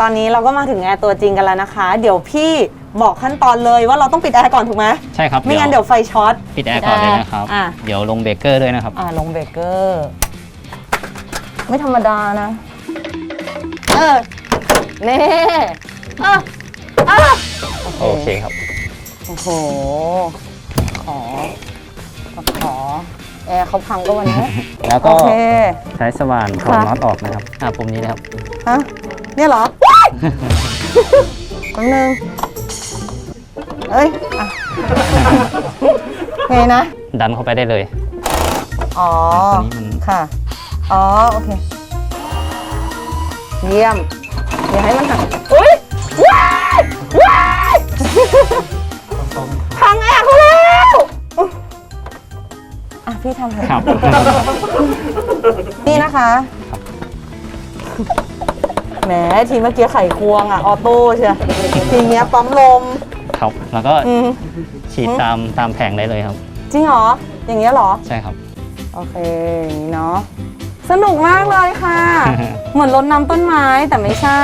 ตอนนี้เราก็มาถึงแอร์ตัวจริงกันแล้วนะคะ เดี๋ยวพี่บอกขั้นตอนเลยว่าเราต้องปิดแอร์ก่อนถูกไหมใช่ครับไม่งั้นเดี๋ยวไฟช็อตปิดแอร์ก่อนเลยนะครับ อะ เดี๋ยวลงเบรกเกอร์ด้วยนะครับอ่าลงเบรกเกอร์ ไม่ธรรมดานะ เออเน่อะอะโอเคครับ โอ้โห ขอ ขอ แอร์เขาพังก็วันนี้ แล้วโอก็เค ใช้สว่านถอดครับน็อตออกนะครับอ่าปุ่มนี้นะครับฮะ เนี่ยเหรอว้ายแป๊บนึงเอ้ยอะไงนะ ดันเข้าไปได้เลย อ๋อ ตัวนี้มัน ค่ะ อ๋อ โอเค เยี่ยม อย่าให้มันหักอุ้ยว้ายว้ายพังแอร์เขาแล้วอะ พี่ทำเลย ครับ นี่นะคะ แหมทีเมื่อกี้ไขควงอะ ออโต้เชียวทีเนี้ยปั๊มลมครับ แล้วก็อืมฉีดตามตามแผงได้เลยครับ จริงเหรอ อย่างเงี้ยเหรอ ใช่ครับ โอเค อย่างนี้เนาะสนุกมากเลยค่ะ เหมือนรดน้ำต้นไม้แต่ไม่ใช่